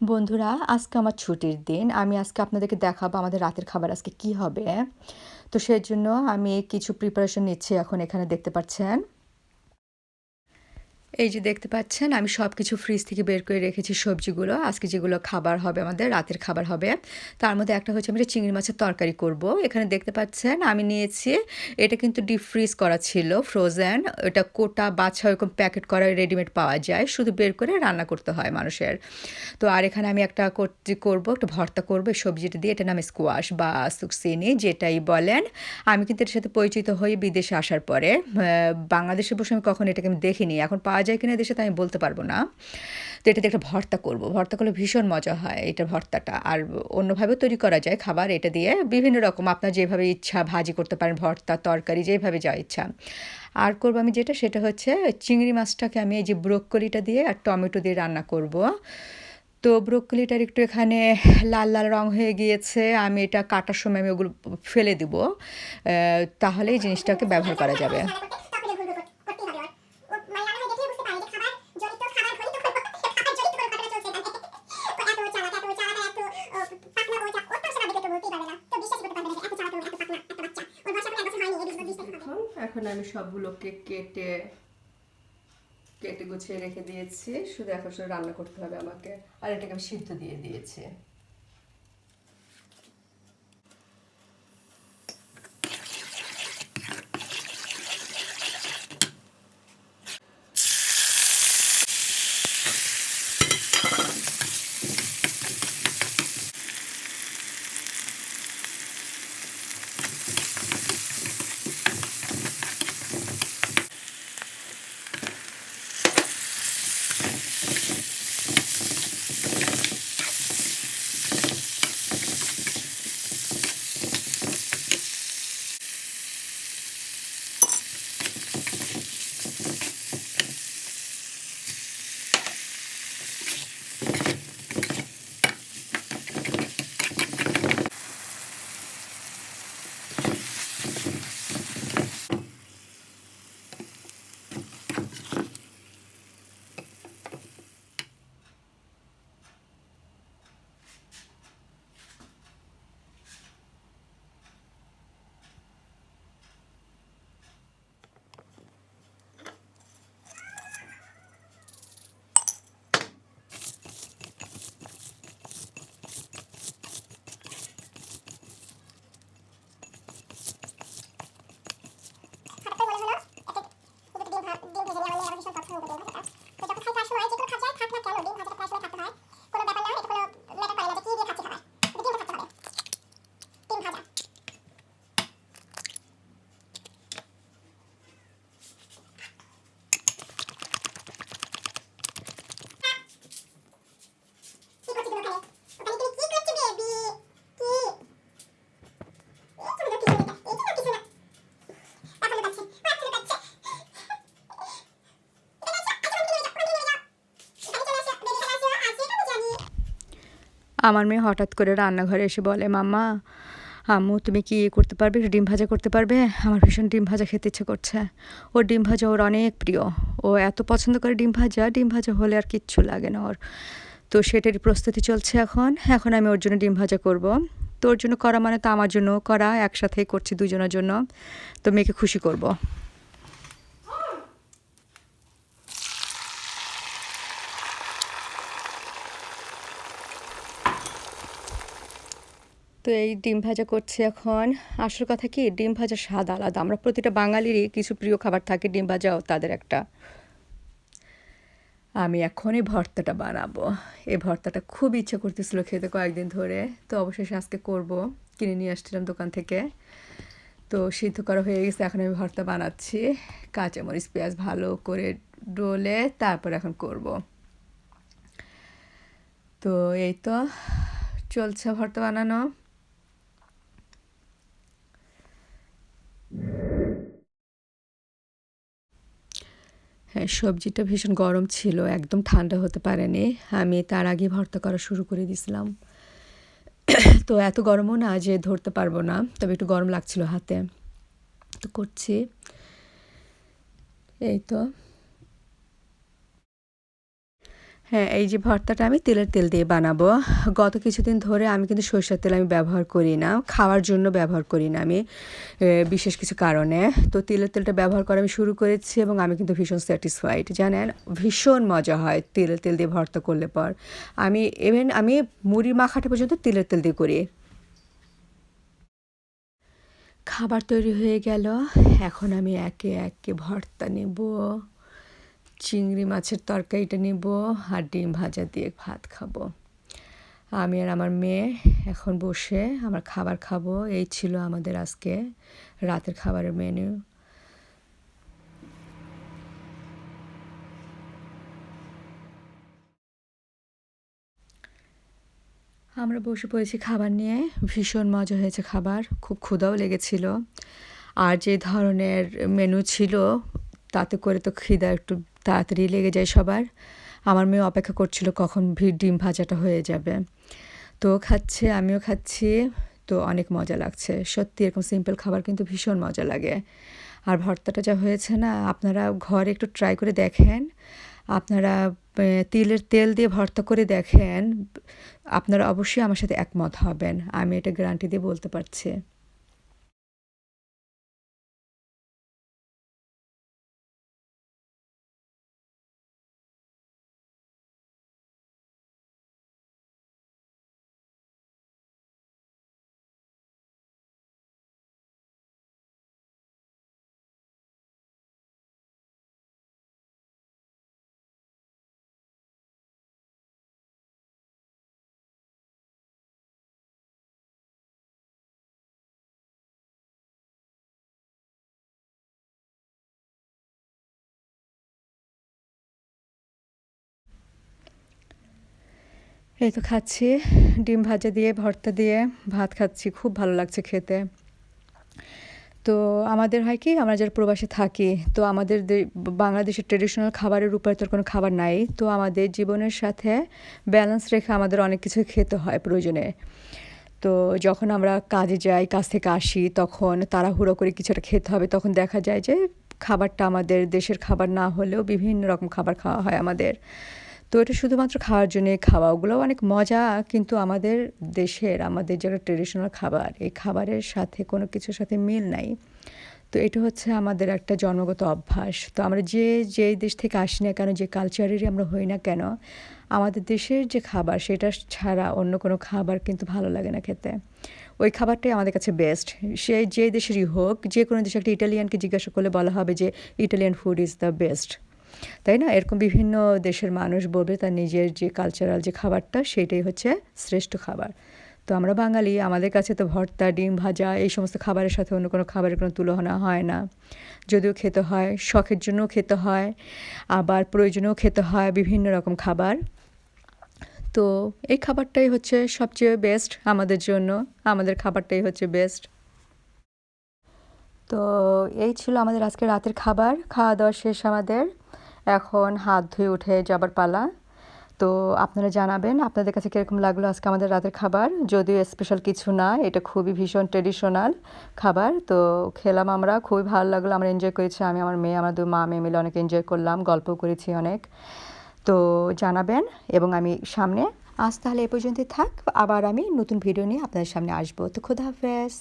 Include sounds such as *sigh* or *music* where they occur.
বন্ধুরা, আজকে আমার ছুটির দিন। আমি আজকে আপনাদেরকে দেখাবো আমাদের রাতের খাবার আজকে কি হবে। তো সেই জন্য আমি কিছু প্রিপারেশন নিচ্ছি এখন এখানে, দেখতে পাচ্ছেন? এই যে দেখতে পাচ্ছেন, আমি সব কিছু ফ্রিজ থেকে বের করে রেখেছি সবজিগুলো। আজকে যেগুলো খাবার হবে আমাদের, রাতের খাবার হবে। তার মধ্যে একটা হচ্ছে আমি চিংড়ি মাছের তরকারি করব। এখানে দেখতে পাচ্ছেন, আমি নিয়েছি, এটা কিন্তু ডিপ ফ্রিজ করা ছিল ফ্রোজেন এটা কোটা বাছা এরকম প্যাকেট করা রেডিমেড পাওয়া যায়, শুধু বের করে রান্না করতে হয় মানুষের। তো আর এখানে আমি একটা করব, একটা ভর্তা করব সবজিটা দিয়ে, এটা নাম স্কোয়াশ বা সুকসিনি যেটাই বলেন। আমি কিন্তু এটার সাথে পরিচিত হই বিদেশে আসার পরে। বাংলাদেশে বসে আমি কখন এটাকে আমি দেখিনি। এখন পাওয়া যায় কিনা দেশে তা আমি বলতে পারব না। তো এটাতে একটা ভর্তা করব। ভর্তা করলে ভীষণ মজা হয় এটা ভর্তাটা। আর অন্যভাবেও তৈরি করা যায় খাবার এটা দিয়ে বিভিন্ন রকম। আপনার যেভাবে ইচ্ছা ভাজি করতে পারেন, ভর্তা, তরকারি, যেভাবে যা ইচ্ছা। আর করব আমি যেটা, সেটা হচ্ছে চিংড়ি মাছটাকে আমি এই যে ব্রোকলিটা দিয়ে আর টমেটো দিয়ে রান্না করব। তো ব্রোকলিটার একটু এখানে লাল লাল রং হয়ে গিয়েছে। আমি এটা কাটার সময় আমি ওগুলো ফেলে দিব। তাহলে এই জিনিসটাকে ব্যবহার করা যাবে। এখন আমি সবগুলোকে কেটে কেটে গুছিয়ে রেখে দিয়েছি। শুধু এখন শুধু রান্না করতে হবে আমাকে। আর এটাকে আমি সিদ্ধ দিয়ে দিয়েছি। আমার মেয়ে হঠাৎ করে রান্নাঘরে এসে বলে, মাম্মা, আম্মু, তুমি কি করতে পারবে? ডিম ভাজা করতে পারবে? আমার ভীষণ ডিম ভাজা খেতে ইচ্ছে করছে। ওর ডিম ভাজা ওর অনেক প্রিয়। ও এত পছন্দ করে ডিম ভাজা ডিম ভাজা হলে আর কিচ্ছু লাগে না ওর। তো সেটারই প্রস্তুতি চলছে এখন। এখন আমি ওর জন্য ডিম ভাজা করব। তোর জন্য করা মানে তো আমার জন্য করা, একসাথেই করছি দুজনের জন্য। তো মেয়েকে খুশি করব। তো এই ডিম ভাজা করছি এখন। আসল কথা কি, ডিম ভাজা স্বাদ আলাদা। আমরা প্রতিটা বাঙালিরই কিছু প্রিয় খাবার থাকে, ডিম ভাজাও তাদের একটা। আমি এখন এই ভর্তাটা বানাবো। এই ভর্তাটা খুব ইচ্ছা করতেছিল খেতে কয়েকদিন ধরে। তো অবশেষে আজকে করব। কিনে নিয়ে আসছিলাম দোকান থেকে। তো সিদ্ধ করা হয়ে গেছে, এখন আমি ভর্তা বানাচ্ছি। কাঁচামরিচ, পেঁয়াজ ভালো করে ডোলে তারপর এখন করব। তো এই তো চলছে ভর্তা বানানো। হ্যাঁ সবজিটা ভীষণ গরম ছিল, একদম ঠান্ডা হতে পারেনি। আমি তার আগে ভর্তা করা শুরু করে দিয়েছিলাম। *coughs* তো এত গরমও না যে ধরতে পারব না, তবে একটু গরম লাগছিল হাতে। তো করছি। এই তো। হ্যাঁ এই যে ভর্তাটা আমি তেলের তেল দিয়ে বানাবো। গত কিছুদিন ধরে আমি কিন্তু সরষের তেল আমি ব্যবহার করি না। খাওয়ার জন্য ব্যবহার করি না আমি বিশেষ কিছু কারণে। তো তেলের তেলটা ব্যবহার করা আমি শুরু করেছি এবং আমি কিন্তু ভীষণ স্যাটিসফাইড জানেন? ভীষণ মজা হয় তেলের তেল দিয়ে ভর্তা করলে পর। আমি ইভেন আমি মুড়ি মাখাটা পর্যন্ত তেলের তেল দিয়ে করি। খাবার তৈরি হয়ে গেল। এখন আমি একে একে ভর্তা নেব। চিংড়ি মাছের তরকারিটা নেব, আর ডিম ভাজা দিয়ে ভাত খাব। আমি আর আমার মেয়ে এখন বসে আমার খাবার খাব। এই ছিল আমাদের আজকে রাতের খাবারের মেনু। আমরা বসে পড়েছি খাবার নিয়ে। ভীষণ মজা হয়েছে খাবার। খুব ক্ষুধাও লেগেছিল। আর যে ধরনের মেনু ছিল, তাতে করে তো খিদা একটু তাড়াতাড়ি লেগে যায় সবার। আমার মেয়ে অপেক্ষা করছিল কখন ভিড় ডিম ভাজাটা হয়ে যাবে। তো খাচ্ছে, আমিও খাচ্ছি। তো অনেক মজা লাগছে। সত্যি এরকম সিম্পল খাবার কিন্তু ভীষণ মজা লাগে। আর ভর্তাটা যা হয়েছে না, আপনারা ঘরে একটু ট্রাই করে দেখেন। আপনারা তিলের তেল দিয়ে ভর্তা করে দেখেন। আপনারা অবশ্যই আমার সাথে একমত হবেন। আমি এটা গ্যারান্টি দিয়ে বলতে পারছি। এই তো খাচ্ছি। ডিম ভাজা দিয়ে, ভর্তা দিয়ে ভাত খাচ্ছি। খুব ভালো লাগছে খেতে। তো আমাদের হয় কি, আমরা যারা প্রবাসে থাকি, তো আমাদের বাংলাদেশের ট্রেডিশনাল খাবারের উপরে তোর কোনো খাবার নাই। তো আমাদের জীবনের সাথে ব্যালেন্স রেখে আমাদের অনেক কিছু খেতে হয় প্রয়োজনে। তো যখন আমরা কাজে যাই, কাজ থেকে আসি, তখন তাড়াহুড়ো করে কিছুটা খেতে হবে, তখন দেখা যায় যে খাবারটা আমাদের দেশের খাবার না হলেও বিভিন্ন রকম খাবার খাওয়া হয় আমাদের। তো এটা শুধুমাত্র খাওয়ার জন্যে খাওয়া ওগুলো অনেক মজা, কিন্তু আমাদের দেশের, আমাদের যারা ট্রেডিশনাল খাবার, এই খাবারের সাথে কোনো কিছুর সাথে মিল নাই। তো এটা হচ্ছে আমাদের একটা জন্মগত অভ্যাস। তো আমরা যে যেই দেশ থেকে আসি না কেন, যে কালচারেরই আমরা হই না কেন, আমাদের দেশের যে খাবার, সেটা ছাড়া অন্য কোনো খাবার কিন্তু ভালো লাগে না খেতে। ওই খাবারটাই আমাদের কাছে বেস্ট সে যে দেশেরই হোক, যে কোনো দেশে একটা ইটালিয়ানকে জিজ্ঞাসা করলে বলা হবে যে Italian food is the best তাই না? এরকম বিভিন্ন দেশের মানুষ বলবে তার নিজের যে কালচারাল যে খাবারটা, সেটাই হচ্ছে শ্রেষ্ঠ খাবার। তো আমরা বাঙালি, আমাদের কাছে তো ভর্তা, ডিম ভাজা, এই সমস্ত খাবারের সাথে অন্য কোনো খাবারের কোনো তুলনা হয় না। যদিও খেতে হয়, শখের জন্যও খেতে হয়, আবার প্রয়োজনেও খেতে হয় বিভিন্ন রকম খাবার। তো এই খাবারটাই হচ্ছে সবচেয়ে বেস্ট আমাদের জন্য, আমাদের খাবারটাই হচ্ছে বেস্ট তো এই ছিল আমাদের আজকে রাতের খাবার, খাওয়া দাওয়া শেষ আমাদের। এখন হাত ধুয়ে উঠে যাবার পালা। তো আপনারা জানাবেন, আপনাদের কাছে কীরকম লাগল আজকে আমাদের রাতের খাবার? যদিও স্পেশাল কিছু না, এটা খুবই ভীষণ ট্রেডিশনাল খাবার। তো খেলাম আমরা, খুবই ভালো লাগল, আমরা এনজয় করেছি। আমি, আমার মেয়ে, আমার দু মা মেয়ে মিলে অনেক এনজয় করলাম গল্প করেছি অনেক। তো জানাবেন, এবং আমি সামনে, আজ তাহলে এ পর্যন্তই থাক, আবার আমি নতুন ভিডিও নিয়ে আপনাদের সামনে আসব। তো খোদা হাফেজ।